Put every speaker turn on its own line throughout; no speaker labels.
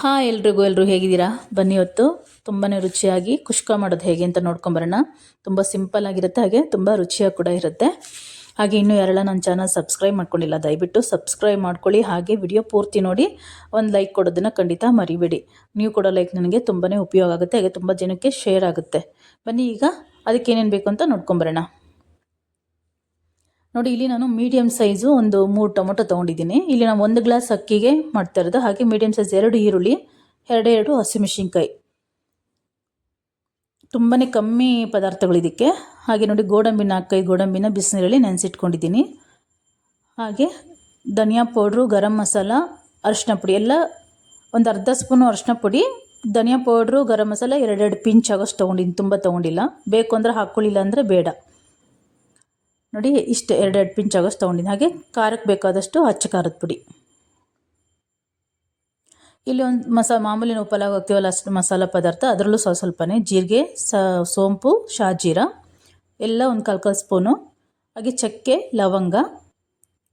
Hi ಎಲ್ರಿಗೂ ಎಲ್ಲರೂ ಹೇಗಿದ್ದೀರಾ? ಬನ್ನಿ ಇವತ್ತು ತುಂಬಾ ರುಚಿಯಾಗಿ ಕುಷ್ಕ ಮಾಡೋದು ಹೇಗೆ ಅಂತ ನೋಡ್ಕೊಂಬರೋಣ ತುಂಬ ಸಿಂಪಲ್ ಆಗಿರುತ್ತೆ, ಹಾಗೆ ತುಂಬ ರುಚಿಯಾಗಿ ಕೂಡ ಇರುತ್ತೆ. ಹಾಗೆ ಇನ್ನೂ ಯಾರೆಲ್ಲ ನನ್ನ ಚಾನಲ್ ಸಬ್ಸ್ಕ್ರೈಬ್ ಮಾಡ್ಕೊಂಡಿಲ್ಲ, ದಯವಿಟ್ಟು ಸಬ್ಸ್ಕ್ರೈಬ್ ಮಾಡ್ಕೊಳ್ಳಿ. ಹಾಗೆ ವಿಡಿಯೋ ಪೂರ್ತಿ ನೋಡಿ, ಒಂದು ಲೈಕ್ ಕೊಡೋದನ್ನು ಖಂಡಿತ ಮರಿಬೇಡಿ. ನೀವು ಕೊಡೋ ಲೈಕ್ ನನಗೆ ತುಂಬಾ ಉಪಯೋಗ ಆಗುತ್ತೆ, ಹಾಗೆ ತುಂಬ ಜನಕ್ಕೆ ಶೇರ್ ಆಗುತ್ತೆ. ಬನ್ನಿ ಈಗ ಅದಕ್ಕೆ ಏನೇನು ಬೇಕು ಅಂತ ನೋಡ್ಕೊಂಬರೋಣ ನೋಡಿ, ಇಲ್ಲಿ ನಾನು ಮೀಡಿಯಮ್ ಸೈಜು ಒಂದು ಮೂರು ಟೊಮೊಟೊ ತೊಗೊಂಡಿದ್ದೀನಿ. ಇಲ್ಲಿ ನಾನು ಒಂದು ಗ್ಲಾಸ್ ಅಕ್ಕಿಗೆ ಮಾಡ್ತಾ ಇರೋದು. ಹಾಗೆ ಮೀಡಿಯಮ್ ಸೈಜ್ ಎರಡು ಈರುಳ್ಳಿ ಎರಡೆರಡು ಎರಡು ಹಸಿಮೆಣಸಿನ್ಕಾಯಿ ತುಂಬಾ ಕಮ್ಮಿ ಪದಾರ್ಥಗಳಿದಕ್ಕೆ ಹಾಗೆ ನೋಡಿ ಗೋಡಂಬಿ ನಾಲ್ಕೈದು ಗೋಡಂಬಿನ ಬಿಸಿನೀರಲ್ಲಿ ನೆನೆಸಿಟ್ಕೊಂಡಿದ್ದೀನಿ. ಹಾಗೆ ಧನಿಯಾ ಪೌಡ್ರು, ಗರಂ ಮಸಾಲ ಅರಿಶಿನ ಪುಡಿ. ಎಲ್ಲ ಒಂದು ಅರ್ಧ ಸ್ಪೂನು ಅರಿಶಿನ ಪುಡಿ, ಧನಿಯಾ ಪೌಡ್ರು, ಗರಂ ಮಸಾಲ, ಎರಡೆರಡು ಪಿಂಚ್ ಆಗೋಷ್ಟು ತೊಗೊಂಡಿದ್ದೀನಿ. ತುಂಬ ತೊಗೊಂಡಿಲ್ಲ. ಬೇಕು ಅಂದರೆ ಹಾಕ್ಕೊಳ್ಳಿಲ್ಲ ಅಂದರೆ ಬೇಡ. ನೋಡಿ, ಇಷ್ಟು ಎರಡೆರಡು ಪಿಂಚ್ ಆಗೋಷ್ಟು ತೊಗೊಂಡಿದ್ದೀನಿ ಹಾಗೆ ಖಾರಕ್ಕೆ ಬೇಕಾದಷ್ಟು ಅಚ್ಚ ಖಾರದ ಪುಡಿ. ಇಲ್ಲಿ ಒಂದು ಮಸಾ ಮಾಮೂಲಿ ನಾವು ಪಲಾವ್ ಹಾಕ್ತೀವಲ್ಲ ಅಷ್ಟು ಮಸಾಲ ಪದಾರ್ಥ, ಅದರಲ್ಲೂ ಸ್ವಲ್ಪ ಸ್ವಲ್ಪನೇ ಜೀರಿಗೆ ಸೋಂಪು, ಶಾಜೀರ, ಎಲ್ಲ ಒಂದು ಕಾಲು ಕಾಲು ಸ್ಪೂನು, ಹಾಗೆ ಚಕ್ಕೆ, ಲವಂಗ,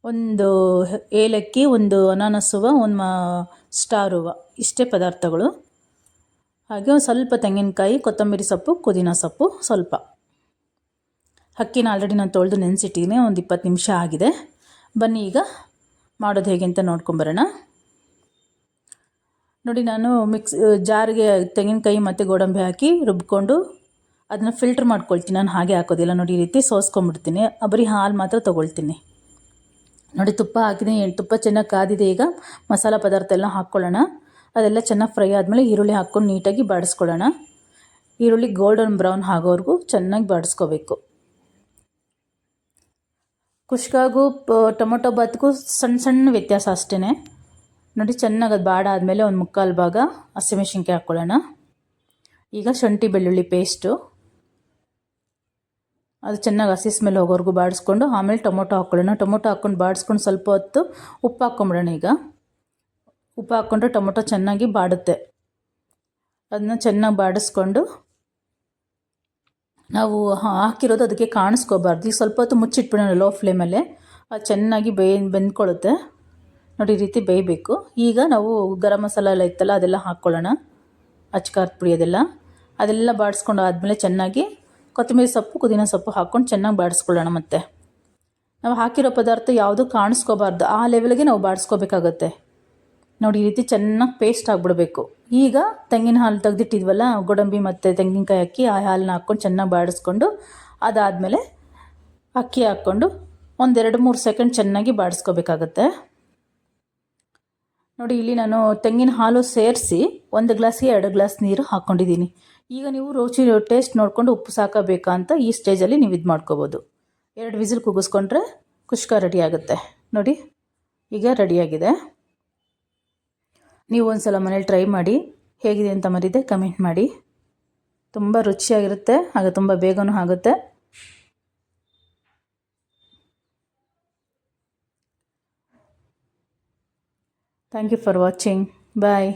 ಒಂದು ಏಲಕ್ಕಿ, ಒಂದು ಅನಾನಸ್ ಹೂವು, ಒಂದು ಮಾ, ಸ್ಟಾರ್ ಹೂವು, ಇಷ್ಟೇ ಪದಾರ್ಥಗಳು. ಹಾಗೆ ಒಂದು ಸ್ವಲ್ಪ ತೆಂಗಿನಕಾಯಿ, ಕೊತ್ತಂಬರಿ ಸೊಪ್ಪು, ಪುದೀನ ಸೊಪ್ಪು, ಸ್ವಲ್ಪ. ಅಕ್ಕಿನ ಆಲ್ರೆಡಿ ನಾನು ತೊಳೆದು ನೆನೆಸಿಟ್ಟಿದ್ದೀನಿ ಒಂದು ಇಪ್ಪತ್ತು ನಿಮಿಷ ಆಗಿದೆ. ಬನ್ನಿ ಈಗ ಮಾಡೋದು ಹೇಗೆ ಅಂತ ನೋಡ್ಕೊಂಬರೋಣ. ನೋಡಿ, ನಾನು ಮಿಕ್ಸ್ ಜಾರಿಗೆ ತೆಂಗಿನಕಾಯಿ ಮತ್ತು ಗೋಡಂಬಿ ಹಾಕಿ ರುಬ್ಕೊಂಡು ಅದನ್ನು ಫಿಲ್ಟ್ರ್ ಮಾಡ್ಕೊಳ್ತೀನಿ. ನಾನು ಹಾಗೆ ಹಾಕೋದಿಲ್ಲ. ನೋಡಿ, ಈ ರೀತಿ ಸೋಸ್ಕೊಂಬಿಡ್ತೀನಿ ಬರೀ ಹಾಲು ಮಾತ್ರ ತೊಗೊಳ್ತೀನಿ. ನೋಡಿ, ತುಪ್ಪ ಹಾಕಿದ್ದೀನಿ ತುಪ್ಪ ಚೆನ್ನಾಗಿ ಕಾದಿದೆ ಈಗ. ಮಸಾಲ ಪದಾರ್ಥ ಎಲ್ಲ ಹಾಕ್ಕೊಳ್ಳೋಣ ಅದೆಲ್ಲ ಚೆನ್ನಾಗಿ ಫ್ರೈ ಆದಮೇಲೆ ಈರುಳ್ಳಿ ಹಾಕ್ಕೊಂಡು ನೀಟಾಗಿ ಬಾಡಿಸ್ಕೊಳ್ಳೋಣ. ಈರುಳ್ಳಿ ಗೋಲ್ಡನ್ ಬ್ರೌನ್ ಆಗೋವರೆಗೂ ಚೆನ್ನಾಗಿ ಬಾಡಿಸ್ಕೋಬೇಕು. ಕುಷ್ಕಾಗೂ ಟೊಮೊಟೊ ಬಾತ್ಗೂ ಸಣ್ಣ ಸಣ್ಣ ವ್ಯತ್ಯಾಸ ಅಷ್ಟೇ ನೋಡಿ ಚೆನ್ನಾಗಿ ಅದು ಬಾಡ ಆದಮೇಲೆ ಒಂದು ಮುಕ್ಕಾಲು ಭಾಗ ಹಸಿಮೆಣ್ಸಿನ್ಕಾಯಿ ಹಾಕ್ಕೊಳ್ಳೋಣ ಈಗ ಶುಂಠಿ ಬೆಳ್ಳುಳ್ಳಿ ಪೇಸ್ಟು. ಅದು ಚೆನ್ನಾಗಿ ಹಸಿ ಸ್ಮೆಲ್ ಹೋಗೋವರೆಗೂ ಬಾಡಿಸ್ಕೊಂಡು ಆಮೇಲೆ ಟೊಮೊಟೊ ಹಾಕ್ಕೊಳ್ಳೋಣ ಟೊಮೊಟೊ ಹಾಕ್ಕೊಂಡು ಬಾಡಿಸ್ಕೊಂಡು ಸ್ವಲ್ಪ ಹೊತ್ತು ಉಪ್ಪು ಹಾಕ್ಕೊಂಬಿಡೋಣ ಈಗ. ಉಪ್ಪು ಹಾಕ್ಕೊಂಡ್ರೆ ಟೊಮೊಟೊ ಚೆನ್ನಾಗಿ ಬಾಡುತ್ತೆ. ಅದನ್ನ ಚೆನ್ನಾಗಿ ಬಾಡಿಸ್ಕೊಂಡು ನಾವು ಹಾಕಿರೋದು ಅದಕ್ಕೆ ಕಾಣಿಸ್ಕೋಬಾರ್ದು. ಈಗ ಸ್ವಲ್ಪ ಹೊತ್ತು ಮುಚ್ಚಿಟ್ಬಿಡೋಣ ಲೋ ಫ್ಲೇಮಲ್ಲೇ. ಅದು ಚೆನ್ನಾಗಿ ಬೇಯ್ ಬೆಂದ್ಕೊಳ್ಳುತ್ತೆ ನೋಡಿ, ಈ ರೀತಿ ಬೇಯಬೇಕು. ಈಗ ನಾವು ಗರಂ ಮಸಾಲ ಎಲ್ಲ ಇತ್ತಲ್ಲ, ಅದೆಲ್ಲ ಹಾಕ್ಕೊಳ್ಳೋಣ. ಅಚ್ಕಾರದ ಪುಡಿ ಅದೆಲ್ಲ. ಅದೆಲ್ಲ ಬಾಡಿಸ್ಕೊಂಡು ಆದಮೇಲೆ ಚೆನ್ನಾಗಿ ಕೊತ್ತಂಬರಿ ಸೊಪ್ಪು, ಪುದೀನ ಸೊಪ್ಪು ಹಾಕ್ಕೊಂಡು ಚೆನ್ನಾಗಿ ಬಾಡಿಸ್ಕೊಳ್ಳೋಣ ಮತ್ತೆ. ನಾವು ಹಾಕಿರೋ ಪದಾರ್ಥ ಯಾವುದೂ ಕಾಣಿಸ್ಕೋಬಾರ್ದು. ಆ ಲೆವೆಲ್ಗೆ ನಾವು ಬಾಡಿಸ್ಕೋಬೇಕಾಗತ್ತೆ. ನೋಡಿ, ಈ ರೀತಿ ಚೆನ್ನಾಗಿ ಪೇಸ್ಟ್ ಆಗಿಬಿಡ್ಬೇಕು. ಈಗ ತೆಂಗಿನ ಹಾಲು ತೆಗೆದಿಟ್ಟಿದ್ವಲ್ಲ, ಗೋಡಂಬಿ ಮತ್ತು ತೆಂಗಿನಕಾಯಿ ಅಕ್ಕಿ, ಆ ಹಾಲನ್ನ ಹಾಕ್ಕೊಂಡು ಚೆನ್ನಾಗಿ ಬಾಡಿಸ್ಕೊಂಡು, ಅದಾದಮೇಲೆ ಅಕ್ಕಿ ಹಾಕ್ಕೊಂಡು ಒಂದೆರಡು ಮೂರು ಸೆಕೆಂಡ್ ಚೆನ್ನಾಗಿ ಬಾಡಿಸ್ಕೋಬೇಕಾಗತ್ತೆ. ನೋಡಿ, ಇಲ್ಲಿ ನಾನು ತೆಂಗಿನ ಹಾಲು ಸೇರಿಸಿ ಒಂದು ಗ್ಲಾಸಿಗೆ ಎರಡು ಗ್ಲಾಸ್ ನೀರು ಹಾಕ್ಕೊಂಡಿದ್ದೀನಿ. ಈಗ ನೀವು ರುಚಿ, ಟೇಸ್ಟ್ ನೋಡಿಕೊಂಡು ಉಪ್ಪು ಸಾಕಬೇಕಾ ಅಂತ ಈ ಸ್ಟೇಜಲ್ಲಿ ನೀವು ಇದು ಮಾಡ್ಕೋಬೋದು. ಎರಡು ವಿಸಿಲ್ ಕುಗಿಸ್ಕೊಂಡ್ರೆ ಕುಷ್ಕ ರೆಡಿ ಆಗುತ್ತೆ. ನೋಡಿ, ಈಗ ರೆಡಿಯಾಗಿದೆ ನೀವು ಒಂದು ಸಲ ಮನೇಲಿ ಟ್ರೈ ಮಾಡಿ ಹೇಗಿದೆ ಅಂತ ಮರಿದೆ ಕಮೆಂಟ್ ಮಾಡಿ. ತುಂಬ ರುಚಿಯಾಗಿರುತ್ತೆ ಹಾಗೆ ತುಂಬ ಬೇಗನೂ ಆಗುತ್ತೆ. Thank you for watching bye